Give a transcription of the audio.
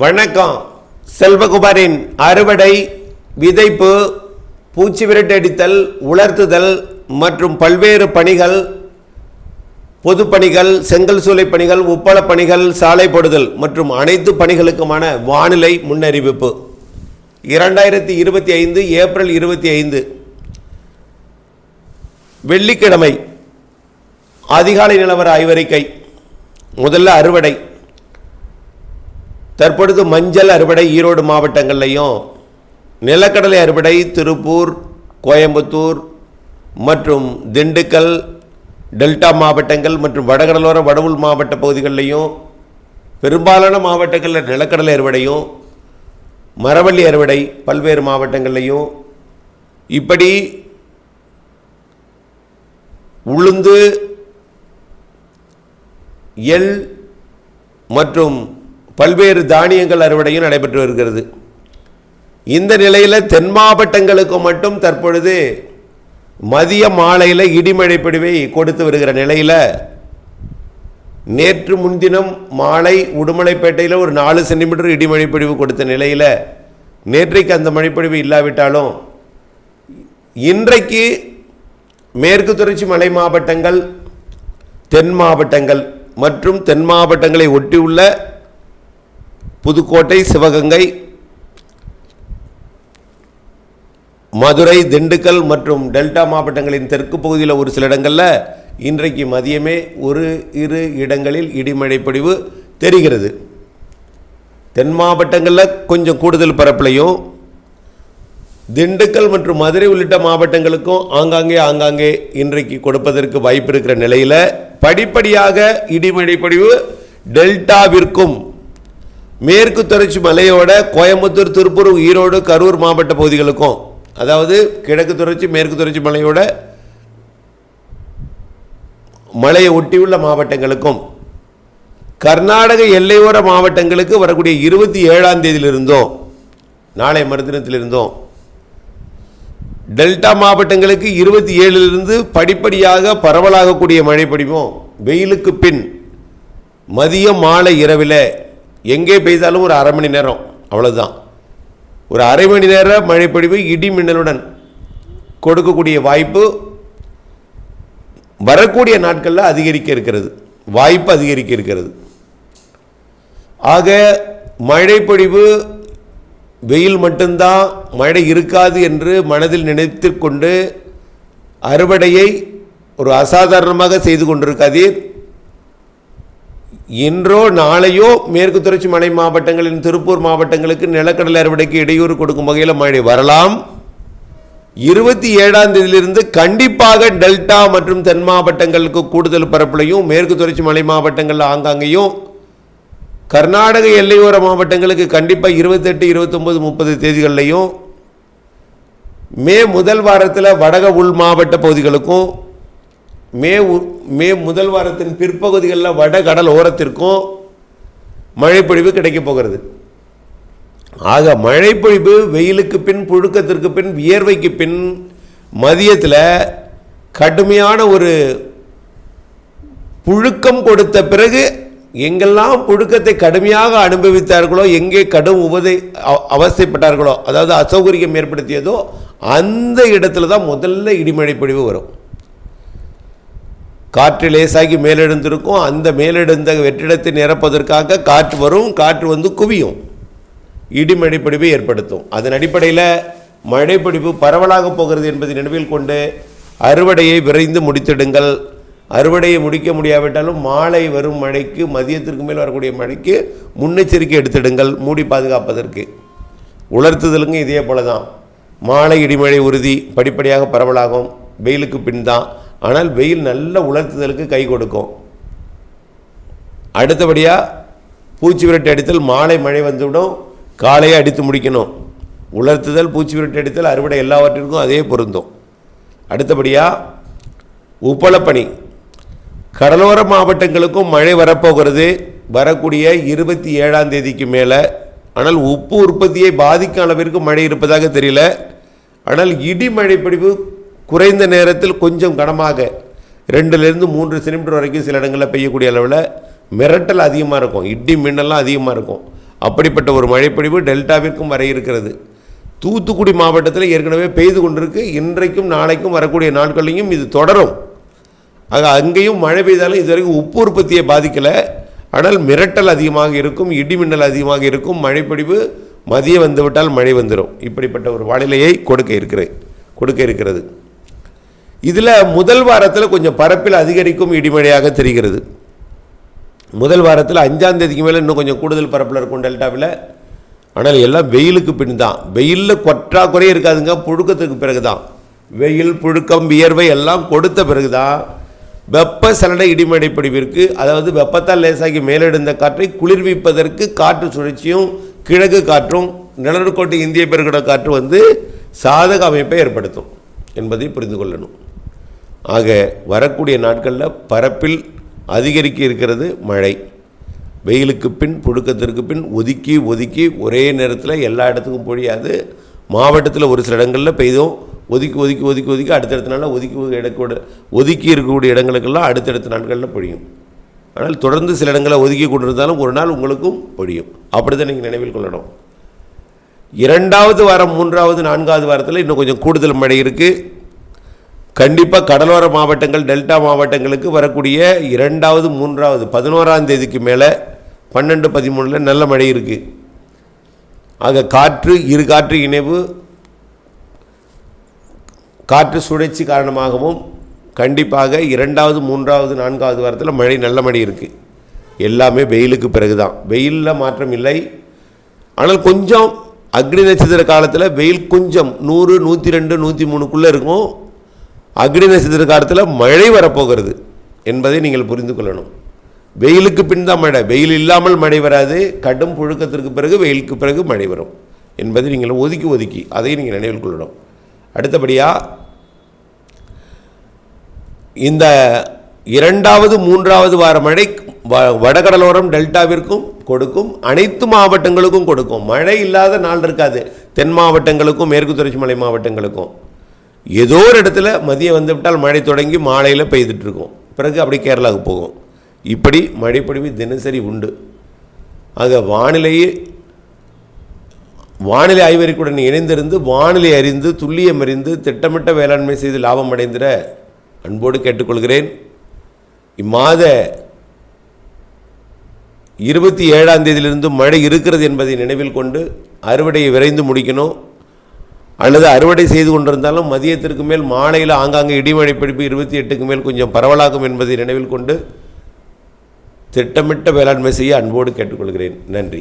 வணக்கம். செல்வகுமாரின் அறுவடை விதைப்பு பூச்சி விரட்டடித்தல் உலர்த்துதல் மற்றும் பல்வேறு பணிகள் பொதுப்பணிகள் செங்கல் சூளை பணிகள் உப்பளப் பணிகள் சாலை போடுதல் மற்றும் அனைத்து பணிகளுக்குமான வானிலை முன்னறிவிப்பு. இரண்டாயிரத்தி இருபத்தி ஐந்து ஏப்ரல் இருபத்தி ஐந்து. வெள்ளிக்கிழமை அதிகாலை நிலவர ஆய்வறிக்கை. முதல்ல அறுவடை. தற்பொழுது மஞ்சள் அறுவடை ஈரோடு மாவட்டங்கள்லையும் நிலக்கடலை அறுவடை திருப்பூர் கோயம்புத்தூர் மற்றும் திண்டுக்கல் டெல்டா மாவட்டங்கள் மற்றும் வடகடலோர வடவுள் மாவட்ட பகுதிகளிலையும் பெரும்பாலான மாவட்டங்களில் நிலக்கடலை அறுவடையும் மரவள்ளி அறுவடை பல்வேறு மாவட்டங்கள்லையும் இப்படி உளுந்து எள் மற்றும் பல்வேறு தானியங்கள் அறுவடையும் நடைபெற்று வருகிறது. இந்த நிலையில் தென் மாவட்டங்களுக்கு மட்டும் தற்பொழுது மதிய மாலையில் இடிமழை பிடிவை கொடுத்து வருகிற நிலையில் நேற்று முன்தினம் மாலை உடுமலைப்பேட்டையில் ஒரு நாலு சென்டிமீட்டர் இடிமழை பிடிவு கொடுத்த நிலையில் நேற்றைக்கு அந்த மழைப்பொழிவு இல்லாவிட்டாலும் இன்றைக்கு மேற்கு தொடர்ச்சி மலை மாவட்டங்கள் தென் மாவட்டங்கள் மற்றும் தென் மாவட்டங்களை ஒட்டியுள்ள புதுக்கோட்டை சிவகங்கை மதுரை திண்டுக்கல் மற்றும் டெல்டா மாவட்டங்களின் தெற்கு பகுதியில் ஒரு சில இடங்களில் இன்றைக்கு மதியமே ஒரு இரு இடங்களில் இடிமழை பொழிவு தெரிகிறது. தென் மாவட்டங்களில் கொஞ்சம் கூடுதல் பரப்புலையும் திண்டுக்கல் மற்றும் மதுரை உள்ளிட்ட மாவட்டங்களுக்கும் ஆங்காங்கே ஆங்காங்கே இன்றைக்கு கொடுப்பதற்கு வாய்ப்பு இருக்கிற நிலையில் படிப்படியாக இடிமழை பொழிவு டெல்டாவிற்கும் மேற்கு தொடர்ச்சி மலையோட கோயம்புத்தூர் திருப்பூர் ஈரோடு கரூர் மாவட்ட பகுதிகளுக்கும் அதாவது கிழக்கு தொடர்ச்சி மேற்கு தொடர்ச்சி மலையோட மலையை ஒட்டியுள்ள மாவட்டங்களுக்கும் கர்நாடக எல்லையோர மாவட்டங்களுக்கு வரக்கூடிய இருபத்தி ஏழாம் தேதியிலிருந்தும் நாளை மறுதினத்திலிருந்தும் டெல்டா மாவட்டங்களுக்கு இருபத்தி ஏழிலிருந்து படிப்படியாக பரவலாகக்கூடிய மழை பொழிவும் வெயிலுக்கு பின் மதியம் மாலை இரவில் எங்கே பெய்தாலும் ஒரு அரை மணி நேரம் அவ்வளோதான் ஒரு அரை மணி நேர மழைப்பொழிவு இடி மின்னலுடன் கொடுக்கக்கூடிய வாய்ப்பு வரக்கூடிய நாட்களில் அதிகரிக்க இருக்கிறது வாய்ப்பு அதிகரிக்க இருக்கிறது. ஆக மழைப்பொழிவு வெயில் மட்டும்தான் மழை இருக்காது என்று மனதில் நினைத்து கொண்டு அறுவடையை ஒரு அசாதாரணமாக செய்து கொண்டிருக்காதீர். இன்றோ நாளையோ மேற்கு தொடர்ச்சி மலை மாவட்டங்களின் திருப்பூர் மாவட்டங்களுக்கு நிலக்கடலை அறுவடைக்கு இடையூறு கொடுக்கும் வகையில் மழை வரலாம். இருபத்தி ஏழாம் தேதியிலிருந்து கண்டிப்பாக டெல்டா மற்றும் தென் மாவட்டங்களுக்கு கூடுதல் பரப்புலையும் மேற்கு தொடர்ச்சி மலை மாவட்டங்கள் ஆங்காங்கேயும். கர்நாடக எல்லையோர மாவட்டங்களுக்கு கண்டிப்பாக இருபத்தெட்டு இருபத்தொம்பது முப்பது தேதிகள்லையும். மே முதல் வாரத்தில் வடக உள் மாவட்ட பகுதிகளுக்கும் மே உ- மே முதல் வாரத்தின் பிற்பகுதிகளில் வட கடல் ஓரத்திற்கும் மழைப்பொழிவு கிடைக்கப் போகிறது. ஆக மழைப்பொழிவு வெயிலுக்கு பின் புழுக்கத்திற்கு பின் வியர்வைக்கு பின் மதியத்தில் கடுமையான ஒரு புழுக்கம் கொடுத்த பிறகு எங்கெல்லாம் புழுக்கத்தை கடுமையாக அனுபவித்தார்களோ எங்கே கடும் உபதை அவ- அவஸ்தைப்பட்டார்களோ அதாவது அசௌகரியம் ஏற்படுத்தியதோ அந்த இடத்துல தான் முதல்ல இடிமழை பொழிவு வரும். காற்று லேசாகி மேலெழுந்திருக்கும். அந்த மேலெழுந்த வெற்றிடத்தை நிரப்பதற்காக காற்று வரும் காற்று வந்து குவியும். இடிமழைப்பொழிவை ஏற்படுத்தும். அதன் அடிப்படையில் மழைப்பிடிப்பு பரவலாக போகிறது என்பதை நினைவில் கொண்டு அறுவடையை விரைந்து முடித்திடுங்கள். அறுவடையை முடிக்க முடியாவிட்டாலும் மாலை வரும் மழைக்கு மதியத்திற்கு மேல் வரக்கூடிய மழைக்கு முன்னெச்சரிக்கை எடுத்திடுங்கள். மூடி பாதுகாப்பதற்கு. உலர்த்துதலுங்க இதே போல தான் மாலை இடிமழை உறுதி படிப்படியாக பரவலாகும். வெயிலுக்கு பின் தான். ஆனால் வெயில் நல்ல உலர்த்துதலுக்கு கை கொடுக்கும். அடுத்தபடியாக பூச்சி விரட்டி அடித்தல் மாலை மழை வந்துவிடும் காலையை அடித்து முடிக்கணும். உலர்த்துதல் பூச்சி விரட்டி அடித்தல் அறுவடை எல்லாவற்றிற்கும் அதே பொருந்தும். அடுத்தபடியாக உப்பளப்பணி. கடலோர மாவட்டங்களுக்கும் மழை வரப்போகிறது. வரக்கூடிய இருபத்தி ஏழாம் தேதிக்கு மேலே. ஆனால் உப்பு உற்பத்தியை பாதிக்கும் அளவிற்கு மழை இருப்பதாக தெரியல. ஆனால் இடி மழைப்பொழிவு குறைந்த நேரத்தில் கொஞ்சம் கனமாக ரெண்டுலேருந்து மூன்று சென்டிமீட்டர் வரைக்கும் சில இடங்களில் பெய்யக்கூடிய அளவில் மிரட்டல் அதிகமாக இருக்கும். இடி மின்னல்லாம் அதிகமாக இருக்கும். அப்படிப்பட்ட ஒரு மழைப்பொழிவு டெல்டாவிற்கும் வர இருக்கிறது. தூத்துக்குடி மாவட்டத்தில் ஏற்கனவே பெய்து கொண்டிருக்கு. இன்றைக்கும் நாளைக்கும் வரக்கூடிய நாட்களையும் இது தொடரும். ஆக அங்கேயும் மழை பெய்தாலும் இதுவரைக்கும் உப்பு உற்பத்தியை பாதிக்கலை. ஆனால் மிரட்டல் அதிகமாக இருக்கும் இடி மின்னல் அதிகமாக இருக்கும். மழைப்பொழிவு மதியம் வந்துவிட்டால் மழை வந்துடும் இப்படிப்பட்ட ஒரு வானிலையை கொடுக்க இருக்கிறது கொடுக்க இருக்கிறது. இதில் முதல் வாரத்தில் கொஞ்சம் பரப்பில் அதிகரிக்கும் இடிமழையாக தெரிகிறது. முதல் வாரத்தில் அஞ்சாம் தேதிக்கு மேலே இன்னும் கொஞ்சம் கூடுதல் பரப்பில் இருக்கும் டெல்டாவில். ஆனால் எல்லாம் வெயிலுக்கு பின் தான் வெயிலில் கொற்றாக்குறையே இருக்காதுங்க புழுக்கத்துக்கு பிறகு தான் வெயில் புழுக்கம் வியர்வை எல்லாம் கொடுத்த பிறகு தான் வெப்ப சலன இடிமடை பிடிவிற்கு அதாவது வெப்பத்தால் லேசாகி மேலெடுந்த காற்றை குளிர்விப்பதற்கு காற்று சுழற்சியும் கிழக்கு காற்றும் நிலநடுக்கோட்டு இந்திய பெருங்கட காற்று வந்து சாதக அமைப்பை ஏற்படுத்தும் என்பதை புரிந்து கொள்ளணும். ஆக வரக்கூடிய நாட்களில் பரப்பில் அதிகரிக்க இருக்கிறது மழை. வெயிலுக்கு பின் புழுக்கத்திற்கு பின் ஒதுக்கி ஒதுக்கி ஒரே நேரத்தில் எல்லா இடத்துக்கும் பொழியாது. மாவட்டத்தில் ஒரு சில இடங்களில் பெய்தும் ஒதுக்கி ஒதுக்கி ஒதுக்கி ஒதுக்கி அடுத்தடுத்த நாளில் ஒதுக்கி இடக்கூட ஒதுக்கி இருக்கக்கூடிய இடங்களுக்கெல்லாம் அடுத்தடுத்த நாட்களில் பொழியும். ஆனால் தொடர்ந்து சில இடங்களை ஒதுக்கி கொண்டிருந்தாலும் ஒரு நாள் உங்களுக்கும் பொழியும். அப்படி தான் நீங்கள் நினைவில் கொள்ளணும். இரண்டாவது வாரம் மூன்றாவது நான்காவது வாரத்தில் இன்னும் கொஞ்சம் கூடுதல் மழை இருக்குது கண்டிப்பாக கடலோர மாவட்டங்கள் டெல்டா மாவட்டங்களுக்கு வரக்கூடிய இரண்டாவது மூன்றாவது பதினோராம் தேதிக்கு மேலே பன்னெண்டு பதிமூணில் நல்ல மழை இருக்குது ஆக காற்று இரு காற்று இணைவு காற்று சுழற்சி காரணமாகவும் கண்டிப்பாக இரண்டாவது மூன்றாவது நான்காவது வாரத்தில் மழை நல்ல மழை இருக்குது எல்லாமே வெயிலுக்கு பிறகு தான் வெயிலில் மாற்றம் இல்லை. ஆனால் கொஞ்சம் அக்னி நட்சத்திர காலத்தில் வெயில் கொஞ்சம் நூறு நூற்றி ரெண்டு நூற்றி மூணுக்குள்ளே இருக்கும். அக்னி நட்சத்திர காலத்தில் மழை வரப்போகிறது என்பதை நீங்கள் புரிந்து கொள்ளணும். வெயிலுக்கு பின் தான் மழை. வெயில் இல்லாமல் மழை வராது. கடும் புழுக்கத்திற்கு பிறகு வெயிலுக்கு பிறகு மழை வரும் என்பதை நீங்கள் ஒதுக்கி ஒதுக்கி அதை நீங்கள் நினைவில் கொள்ளணும். அடுத்தபடியாக இந்த இரண்டாவது மூன்றாவது வார மழை வ- வடகடலோரம் டெல்டாவிற்கும் கொடுக்கும். அனைத்து மாவட்டங்களுக்கும் கொடுக்கும். மழை இல்லாத நாள் இருக்காது. தென் மாவட்டங்களுக்கும் மேற்கு தொடர்ச்சி மலை மாவட்டங்களுக்கும். ஏதோ ஒரு இடத்துல மதியம் வந்துவிட்டால் மழை தொடங்கி மாலையில் பெய்துட்ருக்கும் பிறகு அப்படி கேரளாவுக்கு போகும். இப்படி மழைப்பொழிவு தினசரி உண்டு. ஆக வானிலையே வானிலை ஆய்வறிக்கையுடன் இணைந்திருந்து வானிலை அறிந்து துல்லியம் அறிந்து திட்டமிட்ட வேளாண்மை செய்து லாபம் அடைந்திட அன்போடு கேட்டுக்கொள்கிறேன். இம்மாத இருபத்தி ஏழாம் தேதியிலிருந்து மழை இருக்கிறது என்பதை நினைவில் கொண்டு அறுவடையை விரைந்து முடிக்கணும். அல்லது அறுவடை செய்து கொண்டிருந்தாலும் மதியத்திற்கு மேல் மாலையில் ஆங்காங்கே இடிமழை பிடிப்பு இருபத்தி எட்டுக்கு மேல் கொஞ்சம் பரவலாகும் என்பதை நினைவில் கொண்டு திட்டமிட்ட வேளாண்மை செய்ய அன்போடு கேட்டுக்கொள்கிறேன். நன்றி.